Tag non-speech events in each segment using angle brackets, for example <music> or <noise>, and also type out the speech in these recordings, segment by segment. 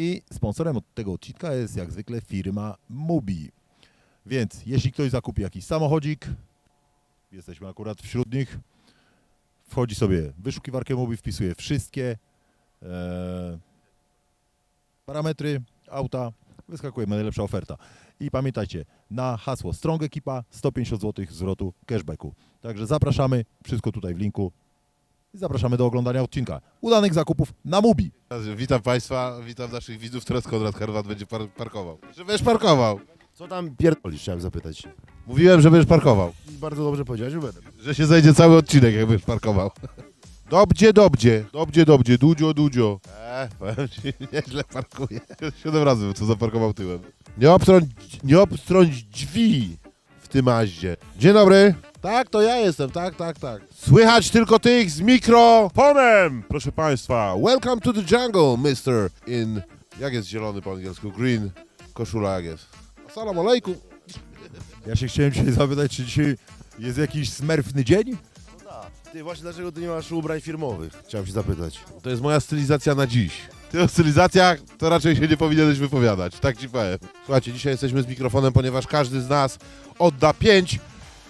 I sponsorem od tego odcinka jest jak zwykle firma Mubi. Więc jeśli ktoś zakupi jakiś samochodzik, jesteśmy akurat wśród nich, wchodzi sobie w wyszukiwarkę Mubi, wpisuje wszystkie e, parametry auta, wyskakuje najlepsza oferta. I pamiętajcie, na hasło Strong Ekipa 150 zł zwrotu cashbacku. Także zapraszamy, wszystko tutaj w linku. I zapraszamy do oglądania odcinka. Udanych zakupów na Mubi. Witam Państwa, witam naszych widzów. Teraz Konrad Herwat będzie par parkował. Że będziesz parkował. Co tam pierdolisz, chciałem zapytać. Mówiłem, że będziesz parkował. Bardzo dobrze powiedziałeś, że będę. Że się zajdzie cały odcinek, jak będziesz parkował. Dobrze, dobrze, dobrze, dobrze, dudzio, dudzio. Eee, powiem ci, <laughs> nieźle parkuje. Siedem razy co zaparkował tyłem. Nie obstrąć, nie obstrąć drzwi w tym aździe. Dzień dobry. Tak, to ja jestem, tak, tak, tak. Słychać tylko tych z mikrofonem, proszę Państwa. Welcome to the jungle, mister. In, jak jest zielony po angielsku? Green, koszula jak jest. Assalamu alaikum. Ja się chciałem dzisiaj zapytać, czy dzisiaj jest jakiś smerfny dzień? Ty, właśnie dlaczego ty nie masz ubrań firmowych? Chciałem się zapytać. To jest moja stylizacja na dziś. Ty o stylizacjach to raczej się nie powinieneś wypowiadać, tak ci powiem. Słuchajcie, dzisiaj jesteśmy z mikrofonem, ponieważ każdy z nas odda pięć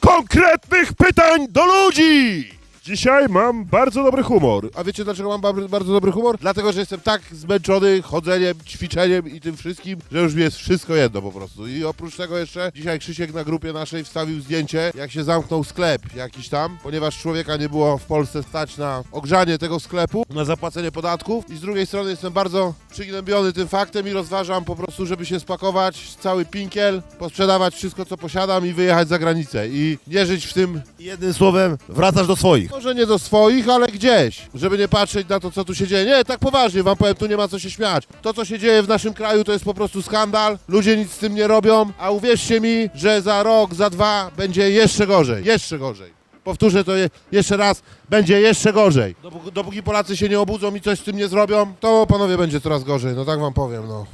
konkretnych pytań do ludzi! Dzisiaj mam bardzo dobry humor. A wiecie dlaczego mam ba- bardzo dobry humor? Dlatego, że jestem tak zmęczony chodzeniem, ćwiczeniem i tym wszystkim, że już mi jest wszystko jedno po prostu. I oprócz tego jeszcze dzisiaj Krzysiek na grupie naszej wstawił zdjęcie, jak się zamknął sklep jakiś tam, ponieważ człowieka nie było w Polsce stać na ogrzanie tego sklepu, na zapłacenie podatków. I z drugiej strony jestem bardzo przygnębiony tym faktem i rozważam po prostu, żeby się spakować, cały pinkiel, posprzedawać wszystko, co posiadam i wyjechać za granicę. I nie żyć w tym jednym słowem, wracasz do swoich. Może nie do swoich, ale gdzieś, żeby nie patrzeć na to, co tu się dzieje. Nie, tak poważnie wam powiem, tu nie ma co się śmiać. To, co się dzieje w naszym kraju, to jest po prostu skandal. Ludzie nic z tym nie robią, a uwierzcie mi, że za rok, za dwa będzie jeszcze gorzej. Jeszcze gorzej. Powtórzę to je, jeszcze raz, będzie jeszcze gorzej. Dopóki, dopóki Polacy się nie obudzą i coś z tym nie zrobią, to panowie będzie coraz gorzej. No tak wam powiem, no.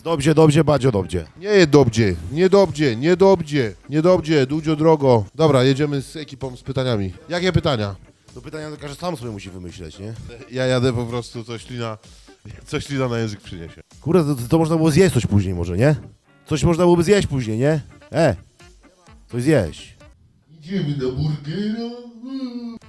Jest dobrze, dobrze, bardzo dobrze. Nie jest dobrze, nie dobrze, nie dobrze, nie dobrze, dużo drogo. Dobra, jedziemy z ekipą z pytaniami. Jakie pytania? To pytania to każdy sam sobie musi wymyśleć, nie? <laughs> Ja jadę po prostu, coś lina, <laughs> coś lina na język przyniesie. Kurde, to, to można było zjeść coś później może, nie? Coś można byłoby zjeść później, nie? E, coś zjeść. Idziemy na burgera.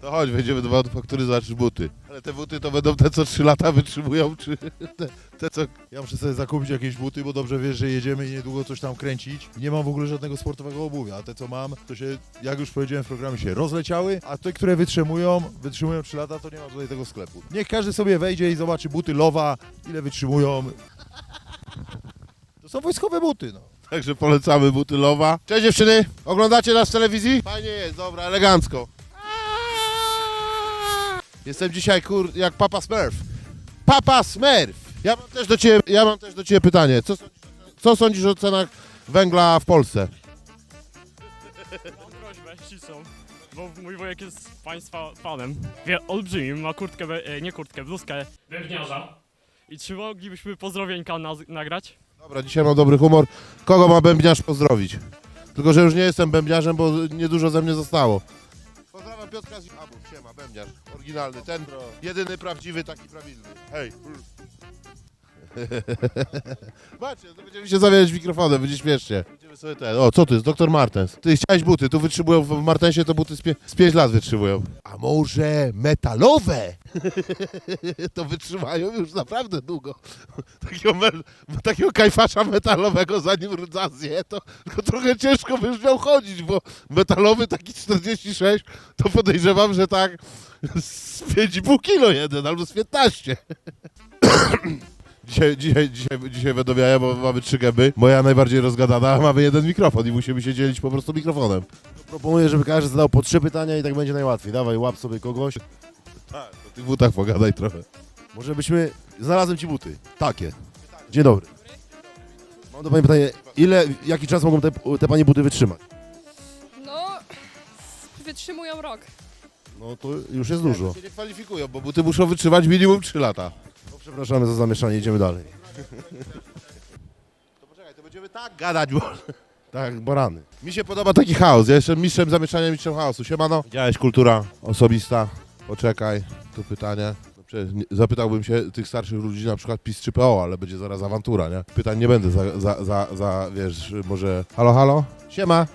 To chodź, wejdziemy do manufaktury, zobaczysz buty. Ale te buty to będą te, co 3 lata wytrzymują, czy <laughs> te, te co... Ja muszę sobie zakupić jakieś buty, bo dobrze wiesz, że jedziemy i niedługo coś tam kręcić. Nie mam w ogóle żadnego sportowego obuwia, a te co mam, to się, jak już powiedziałem w programie, się rozleciały, a te, które wytrzymują, wytrzymują 3 lata, to nie ma tutaj tego sklepu. Niech każdy sobie wejdzie i zobaczy buty Lowa, ile wytrzymują. To są wojskowe buty, no. Także polecamy buty Lowa. Cześć dziewczyny, oglądacie nas w telewizji? Fajnie jest, dobra, elegancko. Jestem dzisiaj kur... jak Papa Smurf. Papa Smurf! Ja mam też do ciebie, ja mam też do ciebie pytanie. Co, sądzisz- co sądzisz o cenach węgla w Polsce? Mam prośbę ścisłą, bo mój wujek jest państwa fanem. Wie, olbrzymim, ma kurtkę, we- e, nie kurtkę, bluzkę wędniarza. I czy moglibyśmy pozdrowieńka naz- nagrać? Dobra, dzisiaj mam dobry humor. Kogo ma bębniarz pozdrowić? Tylko, że już nie jestem bębniarzem, bo niedużo ze mnie zostało. Piotra z Abu, siema, bębniarz. Oryginalny, ten jedyny prawdziwy, taki prawilny. Hej. <laughs> Macie, to będziemy się zawijać mikrofonem, będzie śmiesznie. Będziemy sobie ten, o co to jest, doktor Martens. Ty chciałeś buty, tu wytrzymują, w Martensie to buty z, pie, z 5 lat wytrzymują. A może metalowe? <laughs> to wytrzymają już naprawdę długo. <laughs> Takiego, me, takiego kajfasza metalowego zanim rdza zje, to, to trochę ciężko by już miał chodzić, bo metalowy taki 46 to podejrzewam, że tak z 5,5 kilo jeden albo z 15. <coughs> Dzisiaj, dzisiaj, dzisiaj, dzisiaj będą jaja, bo mamy trzy gęby. Moja najbardziej rozgadana, a mamy jeden mikrofon i musimy się dzielić po prostu mikrofonem. Proponuję, żeby każdy zadał po trzy pytania i tak będzie najłatwiej. Dawaj, łap sobie kogoś. Tak, o tych butach pogadaj trochę. Może byśmy... Znalazłem ci buty. Takie. Dzień dobry. Mam do pani pytanie, ile, jaki czas mogą te, te pani buty wytrzymać? No, wytrzymują rok. No to już jest dużo. się nie kwalifikują, bo buty muszą wytrzymać minimum 3 lata. No, przepraszamy za zamieszanie, idziemy dalej. To poczekaj, to będziemy tak gadać, bo... Tak, jak barany. Mi się podoba taki chaos. Ja jestem mistrzem zamieszania, mistrzem chaosu. Siemano. Widziałeś kultura osobista. Poczekaj, tu pytanie. Prze- nie- Zapytałbym się tych starszych ludzi, na przykład PiS czy PO, ale będzie zaraz awantura, nie? Pytań nie będę za, za, za, za wiesz, może... Halo, halo? Siema.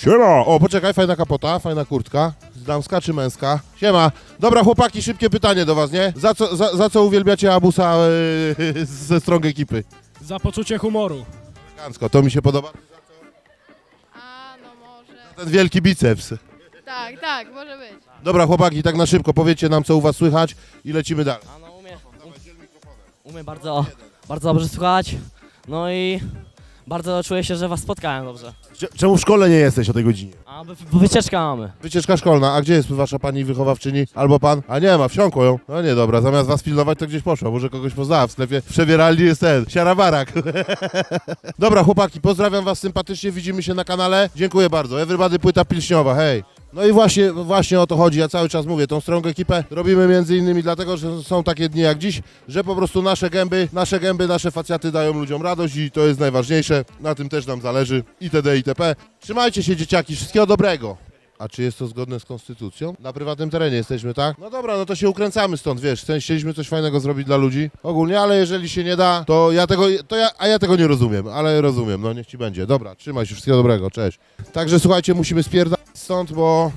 Siema! O, poczekaj, fajna kapota, fajna kurtka. Damska czy męska? Siema. Dobra, chłopaki, szybkie pytanie do was, nie? Za co, za, za co uwielbiacie Abusa yy, <laughs> ze strong ekipy? Za poczucie humoru. Elegancko, to mi się podoba. A, no może. Ten wielki biceps. Tak, tak, może być. Dobra, chłopaki, tak na szybko, powiedzcie nam, co u was słychać i lecimy dalej. A no umie, umie bardzo, bardzo dobrze słuchać. No i bardzo czuję się, że was spotkałem dobrze. Cze- Czemu w szkole nie jesteś o tej godzinie? A wy, wycieczkę mamy. Wycieczka szkolna, a gdzie jest wasza pani wychowawczyni? Albo pan? A nie ma, wsiąkło ją. No nie, dobra, zamiast was pilnować, to gdzieś poszła. Może kogoś poznała w sklepie. W przebieralni jest ten, siarabarak. <laughs> dobra, chłopaki, pozdrawiam was sympatycznie, widzimy się na kanale. Dziękuję bardzo. Everybody Płyta Pilśniowa, hej. No i właśnie, właśnie o to chodzi, ja cały czas mówię, tą strong ekipę robimy między innymi dlatego, że są takie dni jak dziś, że po prostu nasze gęby, nasze gęby, nasze facjaty dają ludziom radość i to jest najważniejsze, na tym też nam zależy, itd., itp. Trzymajcie się dzieciaki, wszystkiego dobrego. A czy jest to zgodne z konstytucją? Na prywatnym terenie jesteśmy, tak? No dobra, no to się ukręcamy stąd, wiesz, chcieliśmy coś fajnego zrobić dla ludzi, ogólnie, ale jeżeli się nie da, to ja tego, to ja, a ja tego nie rozumiem, ale rozumiem, no niech ci będzie. Dobra, trzymaj się, wszystkiego dobrego, cześć. Także słuchajcie, musimy spierdać stąd, bo...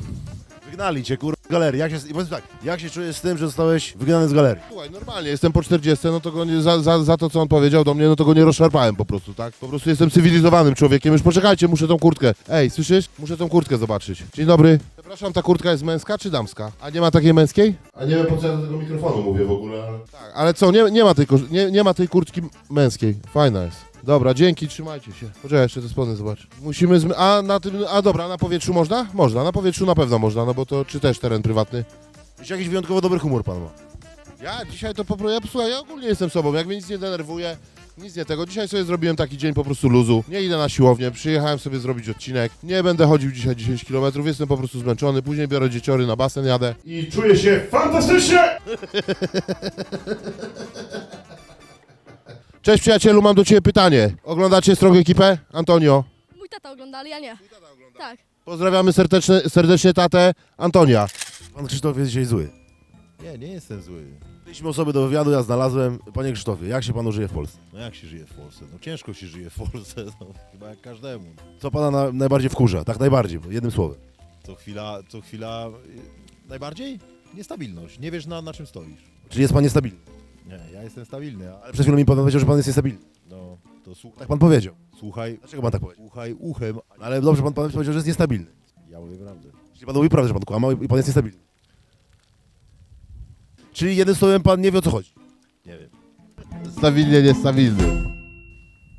Wygnali cię, kurwa, z galerii. Jak się, i powiedz tak, jak się czujesz z tym, że zostałeś wygnany z galerii? Słuchaj, normalnie, jestem po 40, no to go nie, za, za, za to, co on powiedział do mnie, no to go nie rozszarpałem po prostu, tak? Po prostu jestem cywilizowanym człowiekiem, już poczekajcie, muszę tą kurtkę. Ej, słyszysz? Muszę tą kurtkę zobaczyć. Dzień dobry. Przepraszam, ta kurtka jest męska czy damska? A nie ma takiej męskiej? A nie wiem, po co ja do tego mikrofonu mówię w ogóle, ale... Tak, ale co, nie, nie, ma tej, nie, nie ma tej kurtki męskiej. Fajna jest. Dobra, dzięki, trzymajcie się. Poczekaj, jeszcze te spodnie zobacz. Musimy. A na tym, a dobra, na powietrzu można? Można, na powietrzu na pewno można, no bo to, czy też teren prywatny? Wiesz, jakiś wyjątkowo dobry humor pan ma. Ja dzisiaj to po prostu, ja, słuchaj, ja ogólnie jestem sobą, jak mnie nic nie denerwuje, nic nie tego. Dzisiaj sobie zrobiłem taki dzień po prostu luzu. Nie idę na siłownię, przyjechałem sobie zrobić odcinek. Nie będę chodził dzisiaj 10 km, jestem po prostu zmęczony. Później biorę dzieciory na basen, jadę. I czuję się fantastycznie! <laughs> Cześć przyjacielu, mam do ciebie pytanie. Oglądacie strong ekipę? Antonio. Mój tata oglądali, ja nie. Tak. Pozdrawiamy serdecznie, serdecznie tatę Antonia. Pan Krzysztof jest dzisiaj zły. Nie, nie jestem zły. Byliśmy osoby do wywiadu, ja znalazłem. Panie Krzysztofie, jak się panu żyje w Polsce? No jak się żyje w Polsce? No ciężko się żyje w Polsce, <laughs> no, chyba jak każdemu. Co pana na, najbardziej wkurza? Tak najbardziej, jednym słowem. Co chwila, co chwila... y, Najbardziej? Niestabilność. Nie wiesz na, na czym stoisz. Czyli jest pan niestabilny. Nie, ja jestem stabilny, Ale przed chwilą mi pan powiedział, że pan jest niestabilny. no, to słuchaj, Tak pan powiedział. słuchaj, Dlaczego pan tak powiedział? słuchaj uchem. No Ale dobrze, pan, pan powiedział, że jest niestabilny. Ja mówię prawdę. Czyli pan mówi prawdę, że pan kłamał i i pan jest niestabilny. Czyli jednym słowem pan nie wie o co chodzi. Nie wiem. Stabilnie niestabilny.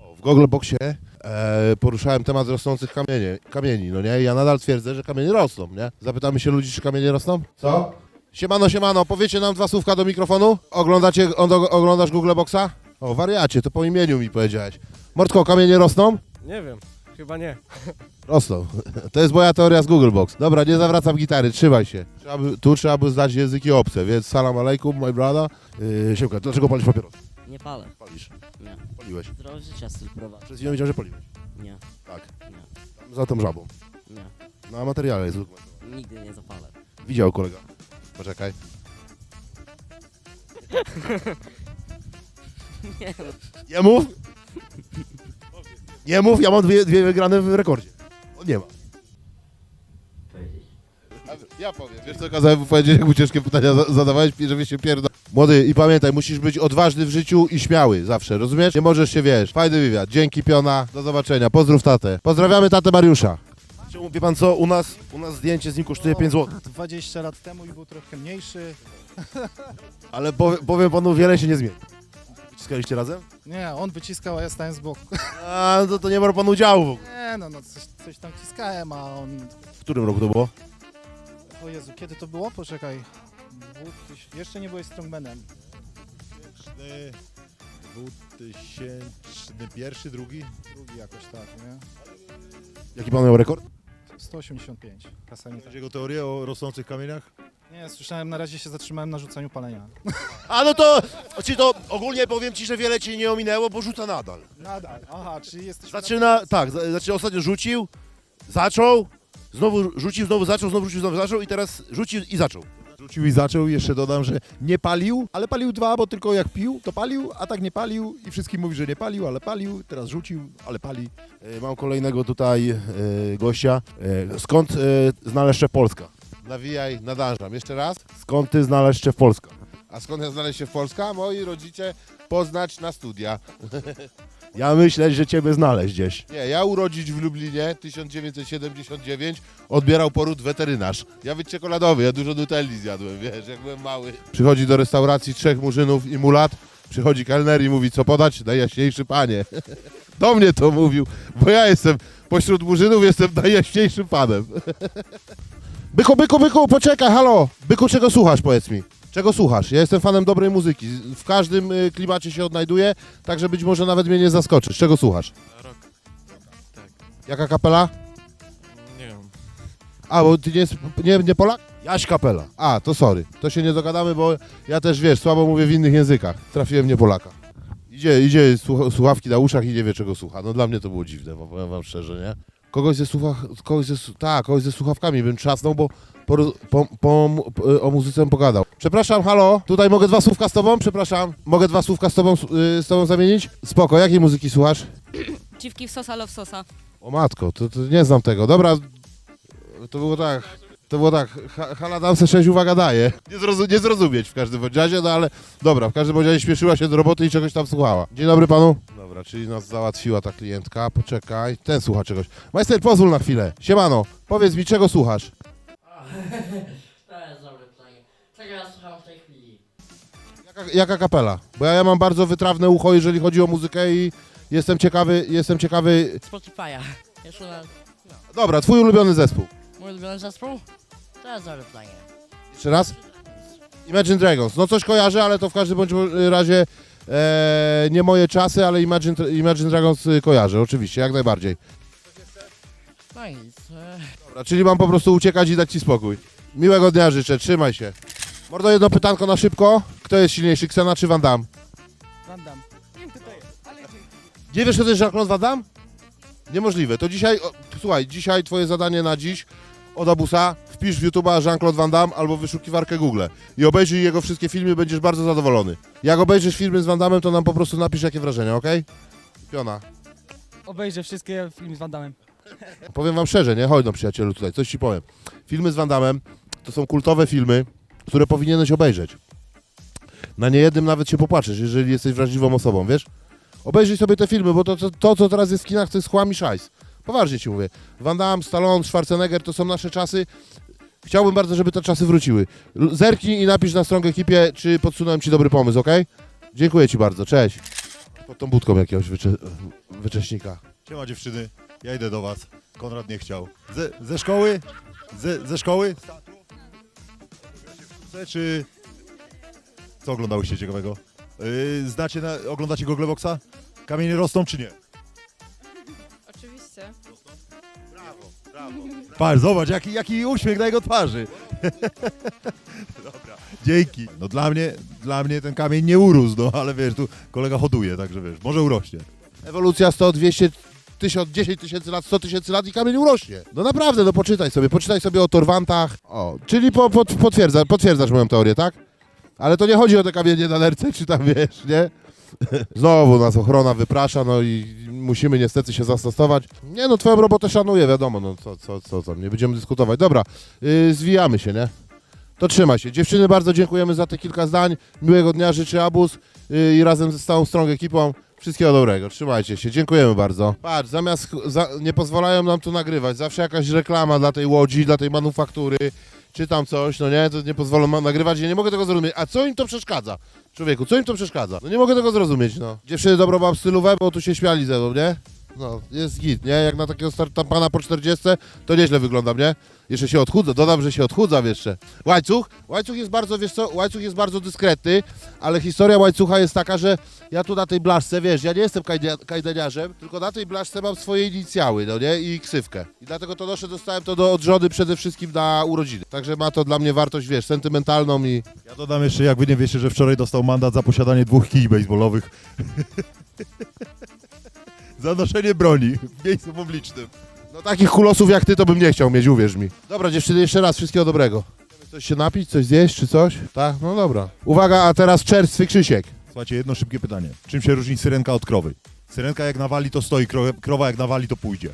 O, w Googleboxie e, poruszałem temat rosnących kamienie, kamieni, no nie? Ja nadal twierdzę, że kamienie rosną, nie? Zapytamy się ludzi, czy kamienie rosną? Co? Siemano, siemano, powiecie nam dwa słówka do mikrofonu? Oglądacie, oglądasz Googleboxa? O, wariacie, to po imieniu mi powiedziałeś. Mordko, kamienie rosną? Nie wiem, chyba nie. Rosną. To jest moja teoria z Googlebox. Dobra, nie zawracam gitary, trzymaj się. Trzeba by, tu trzeba by znać języki obce, więc salam alejkum, my brother. Yy, Siemka, dlaczego palisz papieros? Nie palę. Palisz. Nie. Paliłeś. Zdrowy życia styl prowadzę. Przed chwilą wiedziałem, że paliłeś. Nie, Tak. nie, Za tą żabą. nie. Na materiale jest udokumentowane. Nigdy nie zapalę. Widział kolega. Poczekaj. <laughs> Nie no. Nie mów! Nie mów, ja mam dwie, dwie wygrane w rekordzie. On nie ma. Ja powiem. Wiesz co kazałem mu powiedzieć, jak mu ciężkie pytania za- zadawałeś, żeby się pierda... Młody, i pamiętaj, musisz być odważny w życiu i śmiały zawsze, rozumiesz? Nie możesz się, wiesz. Fajny wywiad. Dzięki, Piona. Do zobaczenia. Pozdrów tatę. Pozdrawiamy tatę Mariusza. Wie pan co, u nas, u nas zdjęcie z nim kosztuje 5 zł. 20 lat temu i był trochę mniejszy. <laughs> Ale powie, powiem panu, wiele się nie zmieni. Wyciskaliście razem? Nie, on wyciskał, a ja stałem z boku. A, no to, to nie ma pan udziału w ogóle. Nie no, no coś, coś tam ciskałem, a on... W którym roku to było? O Jezu, kiedy to było? Poczekaj. 2000 Jeszcze nie byłeś strongmanem. 2001, drugi? Drugi jakoś tak, nie? Jaki pan miał rekord? 185. Kasami tak. Masz jego teorię o rosnących kamieniach? Nie, słyszałem, na razie się zatrzymałem na rzucaniu palenia. A no to, czyli to ogólnie powiem ci, że wiele ci nie ominęło, bo rzuca nadal. Nadal. Aha, czyli jesteś... Zaczyna, tak, za- znaczy ostatnio rzucił, zaczął, znowu rzucił, znowu zaczął, znowu rzucił, znowu zaczął i teraz rzucił i zaczął. Rzucił i zaczął, jeszcze dodam, że nie palił, ale palił dwa, bo tylko jak pił, to palił, a tak nie palił i wszystkim mówi, że nie palił, ale palił, teraz rzucił, ale pali. E, Mam kolejnego tutaj e, gościa. E, Skąd e, znaleźć szef Polska? Nawijaj, nadążam. Jeszcze raz. Skąd ty znaleźć szef Polska? A skąd ja znaleźć się w Polska? Moi rodzice poznać na studia. <laughs> Ja myślę, że ciebie znaleźć gdzieś. Nie, ja urodzić w Lublinie 1979, odbierał poród weterynarz. Ja być czekoladowy, ja dużo nutelli zjadłem, wiesz, jak byłem mały. Przychodzi do restauracji trzech murzynów i mulat, przychodzi kelner i mówi, co podać? Najjaśniejszy panie. <laughs> Do mnie to mówił, bo ja jestem, pośród murzynów jestem najjaśniejszym panem. <laughs> Byku, byku, byku, poczekaj, halo! Byku, czego słuchasz, powiedz mi? Czego słuchasz? Ja jestem fanem dobrej muzyki. W każdym y, klimacie się odnajduję, także być może nawet mnie nie zaskoczysz. Czego słuchasz? Rok. Jaka kapela? Nie wiem. A, bo ty nie, jest, nie, nie Polak? Jaś Kapela. A, to sorry. To się nie dogadamy, bo ja też, wiesz, słabo mówię w innych językach. Trafiłem nie Polaka. Idzie, idzie słucha- słuchawki na uszach i nie wie, czego słucha. No dla mnie to było dziwne, bo powiem wam szczerze, nie? Kogoś ze słuchach, kogoś ze, su- tak, kogoś ze słuchawkami bym trzasnął, bo po, po, po, mu- o muzyce pogadał. Przepraszam, halo, tutaj mogę dwa słówka z tobą? Przepraszam, mogę dwa słówka z tobą, y, z tobą zamienić? Spoko, jakiej muzyki słuchasz? Dziwki w sosa, love sosa. O matko, to, to nie znam tego. Dobra, to było tak. To było tak, ha, Hala Damse 6 uwaga daje. Nie, zrozum, nie zrozumieć w każdym bądź razie, no ale dobra, w każdym bądź razie śpieszyła się do roboty i czegoś tam słuchała. Dzień dobry panu. Dobra, czyli nas załatwiła ta klientka, poczekaj, ten słucha czegoś. Majster, pozwól na chwilę. Siemano, powiedz mi, czego słuchasz? <laughs> Jaka, kapela? Bo ja, ja mam bardzo wytrawne ucho, jeżeli chodzi o muzykę i jestem ciekawy, jestem ciekawy... Spotify'a. Jeszcze raz. Dobra, twój ulubiony zespół. Mój ulubiony zespół? To jest pytanie. Jeszcze raz? Imagine Dragons. No coś kojarzę, ale to w każdym bądź razie e, nie moje czasy, ale Imagine, Imagine Dragons y, kojarzę, oczywiście, jak najbardziej. No i nic. e, Dobra, czyli mam po prostu uciekać i dać ci spokój. Miłego dnia życzę, trzymaj się. Mordo, jedno pytanko na szybko. Kto jest silniejszy, Ksena czy Van Damme? Van Damme. Nie wiesz, kto to jest Jean-Claude Van Damme? Niemożliwe. To dzisiaj, o, słuchaj, dzisiaj twoje zadanie na dziś od Abusa, wpisz w YouTube'a Jean-Claude Van Damme albo wyszukiwarkę Google i obejrzyj jego wszystkie filmy, będziesz bardzo zadowolony. Jak obejrzysz filmy z Van Damme, to nam po prostu napisz jakie wrażenia, okej? Piona. Obejrzę wszystkie filmy z Van Damme. Powiem wam szczerze, nie? Chodź no przyjacielu tutaj, coś ci powiem. Filmy z Van Damme to są kultowe filmy, które powinieneś obejrzeć. Na niejednym nawet się popłaczesz, jeżeli jesteś wrażliwą osobą, wiesz? Obejrzyj sobie te filmy, bo to, to, to co teraz jest w kinach, to jest chłam i szajs. Poważnie ci mówię. Van Damme, Stallone, Schwarzenegger to są nasze czasy. Chciałbym bardzo, żeby te czasy wróciły. Zerknij i napisz na stronę ekipie, czy podsunąłem ci dobry pomysł, ok? Dziękuję ci bardzo, cześć. Pod tą budką jakiegoś wycze wycześnika. Siema dziewczyny, ja idę do was. Konrad nie chciał. Ze, ze szkoły? Ze, ze szkoły? Czy... Co oglądałyście ciekawego? Yy, znacie, na, oglądacie Googlevoxa? Kamienie rosną, czy nie? Oczywiście. Patrz, zobacz, jaki, jaki uśmiech na jego twarzy. Dobra, dzięki. No dla mnie, dla mnie ten kamień nie urósł, no ale wiesz, tu kolega hoduje, także wiesz, może urośnie. Ewolucja 100, 200, 1000, 10 tysięcy lat, 100 tysięcy lat i kamień urośnie. No naprawdę, no poczytaj sobie, poczytaj sobie o Torwantach. O, czyli po, po, potwierdza, potwierdzasz moją teorię, tak? Ale to nie chodzi o te kamienie na nerce, czy tam wiesz, nie? <laughs> Znowu nas ochrona wyprasza, no i musimy niestety się zastosować. Nie no, twoją robotę szanuję, wiadomo, no co, co, co tam, nie będziemy dyskutować. Dobra, yy, zwijamy się, nie? To trzymaj się. Dziewczyny, bardzo dziękujemy za te kilka zdań. Miłego dnia życzy Abus yy, i razem z całą strong ekipą Wszystkiego dobrego, trzymajcie się, dziękujemy bardzo. Patrz, zamiast, za, nie pozwalają nam tu nagrywać, zawsze jakaś reklama dla tej łodzi, dla tej manufaktury, czy tam coś, no nie, to nie pozwolą nam nagrywać, ja nie mogę tego zrozumieć. A co im to przeszkadza? Człowieku, co im to przeszkadza? No nie mogę tego zrozumieć, no. Dziewczyny dobrą mam stylówę, bo tu się śmiali ze mną, nie? No, jest git, nie? Jak na takiego starta pana po 40, to nieźle wyglądam, nie? Jeszcze się odchudza, dodam, że się odchudzam jeszcze. Łańcuch? Łańcuch jest bardzo, wiesz co, łańcuch jest bardzo dyskretny, ale historia łańcucha jest taka, że ja tu na tej blaszce, wiesz, ja nie jestem kajdia- kajdaniarzem, tylko na tej blaszce mam swoje inicjały, no nie, i ksywkę. I dlatego to noszę, dostałem to do, od żony przede wszystkim na urodziny. Także ma to dla mnie wartość, wiesz, sentymentalną i... Ja dodam jeszcze, jak wy nie wiecie, że wczoraj dostał mandat za posiadanie dwóch kij baseballowych. <laughs> za noszenie broni w miejscu publicznym. No takich kulosów jak ty to bym nie chciał mieć, uwierz mi. Dobra dziewczyny, jeszcze raz wszystkiego dobrego. Coś się napić, coś zjeść czy coś? Tak? No dobra. Uwaga, a teraz czerstwy Krzysiek. Słuchajcie, jedno szybkie pytanie. Czym się różni syrenka od krowy? Syrenka jak nawali to stoi, kro- krowa jak nawali to pójdzie.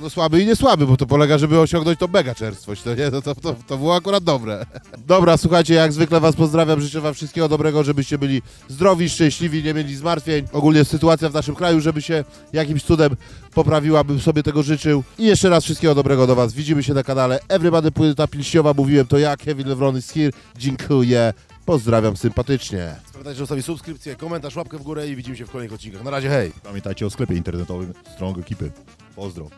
No słaby i nie słaby, bo to polega, żeby osiągnąć to mega czerstwość, to nie? To, to, to, to było akurat dobre. Dobra, słuchajcie, jak zwykle was pozdrawiam, życzę wam wszystkiego dobrego, żebyście byli zdrowi, szczęśliwi, nie mieli zmartwień. Ogólnie sytuacja w naszym kraju, żeby się jakimś cudem poprawiła, bym sobie tego życzył. I jeszcze raz wszystkiego dobrego do was. Widzimy się na kanale Everybody Płyta Pilśniowa, mówiłem to ja, Kevin Lewron is here. Dziękuję, pozdrawiam sympatycznie. Pamiętajcie, że zostawić subskrypcję, komentarz, łapkę w górę i widzimy się w kolejnych odcinkach. Na razie, hej! Pamiętajcie o sklepie internetowym Strong Ekipy. Pozdro.